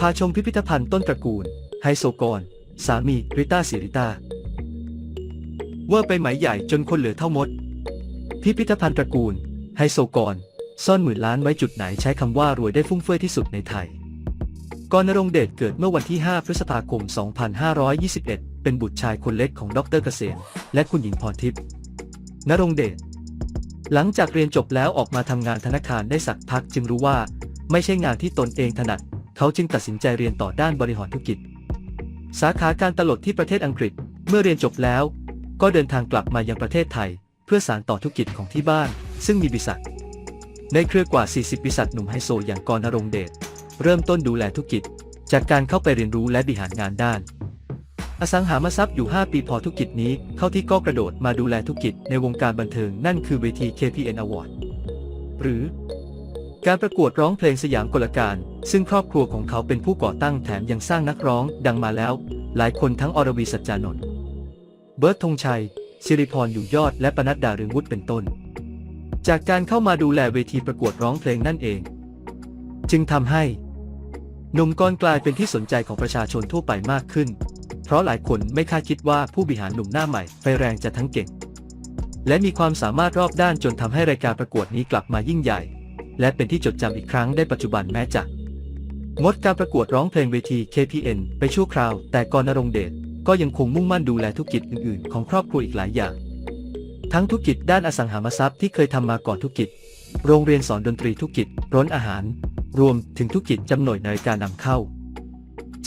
พาชมพิพิธภัณฑ์ต้นตระกูล ไฮโซกร สามีริต้าสิริต้าเวอร์ไปไหมใหญ่จนคนเหลือเท่ามด พิพิธภัณฑ์ตระกูล ไฮโซกร ซ่อนหมื่นล้านไว้จุดไหนใช้คำว่ารวยได้ฟุ่มเฟือยที่สุดในไทยกรณรงเดชเกิดเมื่อวันที่ 5 พฤษภาคม 2521 เป็นบุตรชายคนเล็กของดรเกษมและคุณหญิงพรทิพย์นรงเดช หลังจากเรียนจบแล้วออกมาทำงานธนาคารได้สักพักจึงรู้ว่า ไม่ใช่งานที่ตนเองถนัด เขาจึงตัดสินใจเรียนต่อด้านบริหารธุรกิจ สาขาการตลกที่ประเทศอังกฤษ เมื่อเรียนจบแล้ว ก็เดินทางกลับมายังประเทศไทย เพื่อสานต่อธุรกิจของที่บ้าน ซึ่งมีบริษัท ในเครือกว่า 40บริษัทหนุ่มไฮโซอย่างกรณรงเดชเริ่มต้นดูแลธุรกิจ จากการเข้าไปเรียนรู้และบริหารงานด้าน อสังหาริมทรัพย์อยู่ 5 ปีพอธุรกิจนี้ เข้าที่ก็กระโดดมาดูแลธุรกิจในวงการบันเทิงนั่นคือเวที KPN Award หรือ การประกวดร้องเพลงสยามกลการ ซึ่งครอบครัวของเขาเป็นผู้ก่อตั้งแถมยังสร้างนักร้องดังมาแล้ว หลายคนทั้งอรวีสัจจานนท์เบิร์ตธงชัย สิริพรอยู่ยอดและปนัดดาเรืองวุฒิเป็นต้น จากการเข้ามาดูแลเวทีประกวดร้องเพลงนั่นเอง จึงทำให้หนุ่มกรกลายเป็นที่สนใจของประชาชนทั่วไปมากขึ้น เพราะหลายคนไม่คาดคิดว่าผู้บริหารหนุ่มหน้าใหม่ไฟแรงจะทั้งเก่ง และมีความสามารถรอบด้านจนทำให้รายการประกวดนี้กลับมายิ่งใหญ่ และเป็นที่จดจำอีกครั้งได้ปัจจุบันแม้จะงดการประกวดร้องเพลงเวที KPN ไปชั่วคราว แต่กรณรงเดชก็ยังคงมุ่งมั่นดูแลธุรกิจอื่นๆ ของครอบครัวอีกหลายอย่าง ทั้งธุรกิจด้านอสังหาริมทรัพย์ที่เคยทำมาก่อนธุรกิจ โรงเรียนสอนดนตรีธุรกิจร้นอาหาร รวมถึงธุรกิจจำหน่ายนาฬิกานำเข้า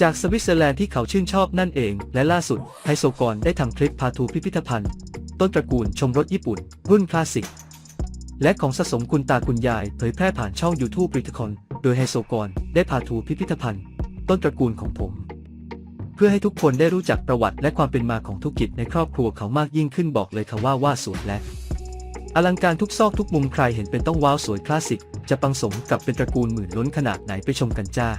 จากสวิตเซอร์แลนด์ที่เขาชื่นชอบนั่นเอง และล่าสุดไฮโซกรได้ทำคลิปพาทัวร์พิพิธภัณฑ์ ต้นตระกูลชมรถญี่ปุ่น รุ่นคลาสสิก และของสะสมคุณตาคุณยายเผยแพร่ผ่านช่อง YouTube บริทคอนโดยไฮโซกรได้พาทัวร์พิพิธภัณฑ์ ต้นตระกูลของผม เพื่อให้ทุกคนได้รู้จักประวัติและความเป็นมาของธุรกิจในครอบครัวเขามากยิ่งขึ้นบอกเลยค่ะว่าว่าสวยและ อลังการทุกซอกทุกมุมใครเห็นเป็นต้องว้าวสวยคลาสสิก จะปังสมกับเป็นตระกูลหมื่นล้นขนาดไหนไปชมกันจ้า